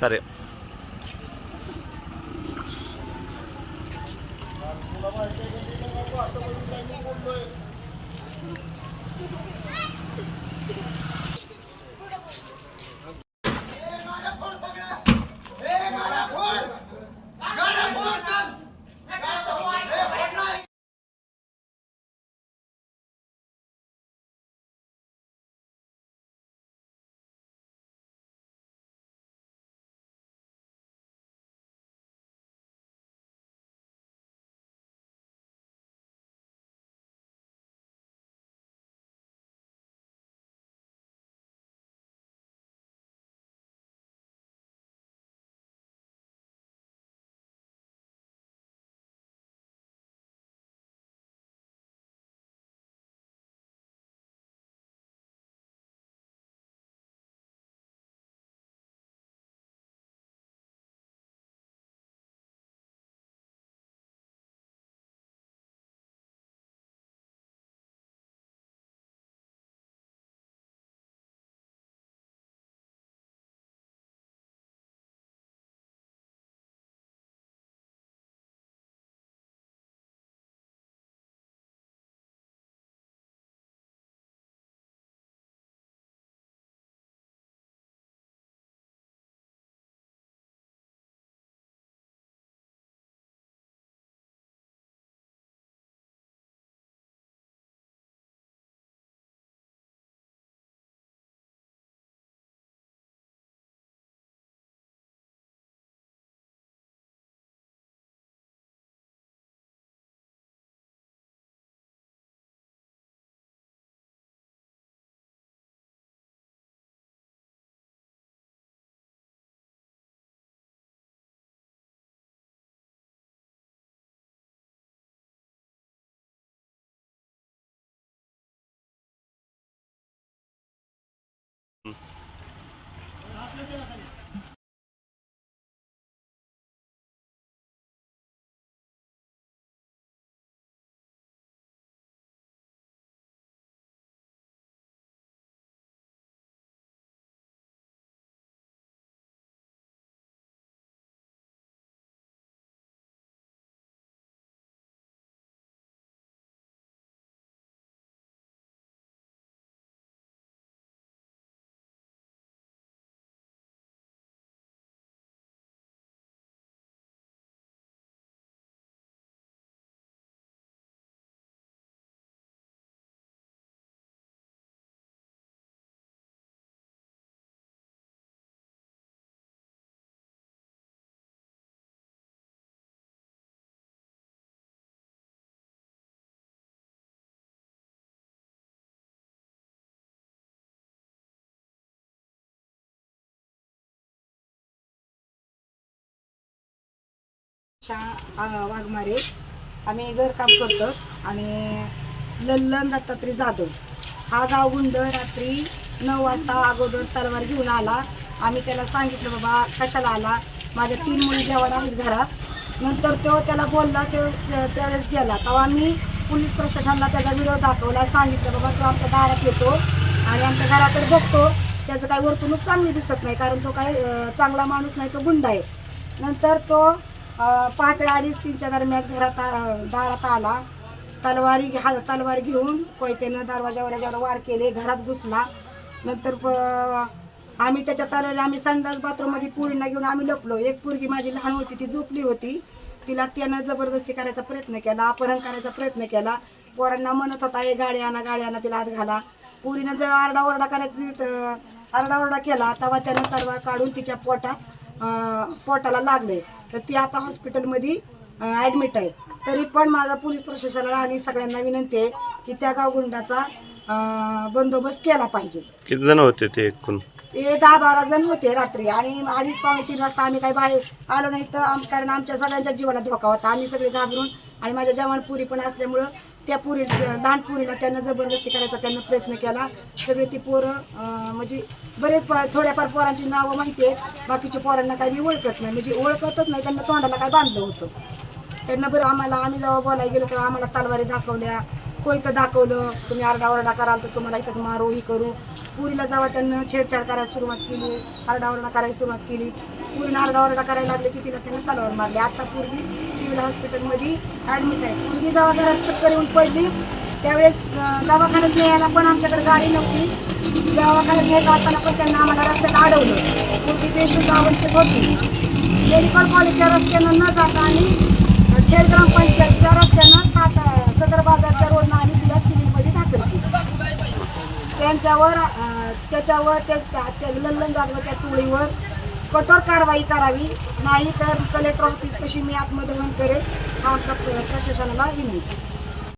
誰？आ- वाघमारे. आम्ही घरकाम करतो आणि लल्लन दत्तात्री जाधव. हा गाव गुंड रात्री नऊ वाजता अगोदर तलवार घेऊन आला. आम्ही त्याला सांगितलं बाबा कशाला आला? माझ्या तीन मुली जेवण आहेत घरात. नंतर तो त्याला बोलला तो त्यावेळेस गेला. तेव्हा आम्ही पोलीस प्रशासनाला त्याचा व्हिडिओ दाखवला. सांगितलं बाबा तो आमच्या दारात येतो आणि आमच्या घराकडे बघतो. त्याचं काही वर्तणूक चांगली दिसत नाही कारण तो काही चांगला माणूस नाही तो गुंड आहे. नंतर तो पहाटे अडीच तीनच्या दरम्यान घरात दारात आला. तलवारी हा तलवार घेऊन कोयत्यानं दरवाजावर याच्यावर वार केले घरात घुसला. नंतर प- आम्ही त्याच्या तलवारी आम्ही संडास बाथरूममध्ये पुरींना घेऊन आम्ही लपलो. एक पुरगी माझी लहान होती ती झोपली होती. तिला त्यानं जबरदस्ती करायचा प्रयत्न केला अपहरण करायचा प्रयत्न केला. पोरांना म्हणत होता हे गाडी आणा गाडी आणा तिला आत घाला. पुरीनं जेव्हा आरडाओरडा करायची आरडाओरडा केला तेव्हा त्यानं तलवार काढून तिच्या पोटात पोटाला लागले. तर ती आता हॉस्पिटलमध्ये ॲडमिट आहे. तरी पण माझा पोलीस प्रशासनाला आणि सगळ्यांना विनंती आहे की त्या गावगुंडाचा बंदोबस्त केला पाहिजे. किती जण होते ते एकूण? ते दहा बारा जण होते रात्री. आणि अडीच पावणे तीन वाजता आम्ही काही बाहेर आलो नाही तर आम कारण आमच्या सगळ्यांच्या जीवाला धोका होता. आम्ही सगळे घाबरून आणि माझ्या जवान पुरी पण असल्यामुळं त्या पुरी लहान पुरीला त्यांना जबरदस्ती करायचा त्यांना प्रयत्न केला. सगळे ती पोरं म्हणजे बरेच प- थोड्याफार पोरांची नावं माहिती आहेत. बाकीच्या पोरांना काही मी ओळखत नाही. म्हणजे ओळखतच नाही त्यांना तोंडाला काय बांधलं होतं. त्यांना बरं आम्हाला आम्ही जेव्हा बोलायला गेलो तर आम्हाला तलवारी दाखवल्या. कोयतं दाखवलं तुम्ही आरडाओरडा कराल तर तुम्हाला इथंच मारू ही करू. पुरीला जावा त्यांना छेडछाड करायला सुरुवात केली आरडाओरडा करायला सुरुवात केली. पुरीनं आरडाओरडा करायला लागले की तिला त्यांना तलावर मारली. आता पूर्वी सिव्हिल हॉस्पिटलमध्ये ॲडमिट आहे. पूर्वी जावा घरात चक्कर येऊन पडली त्यावेळेस दवाखान्यात न्यायला पण आमच्याकडे गाडी नव्हती. दवाखान्यात नेत असताना पण त्यांना आम्हाला रस्त्यात अडवलं. पूर्वी बेशुद्ध अवस्थेत होती. मेडिकल कॉलेजच्या रस्त्यानं न जाता आणि खेड ग्रामपंचायतच्या रस्त्यानं सात सदर बाजारच्या रोड आम्ही तिला सिव्हिलमध्ये दाखल केली त्यांच्यावर त्याच्यावर त्या त्या- त्या लल्लन जाधवाच्या टोळीवर कठोर कारवाई करावी. नाही तर कलेक्टर ऑफिस कशी मी आत्मदहन करेल हा आमचा प्रशासनाला विनंती.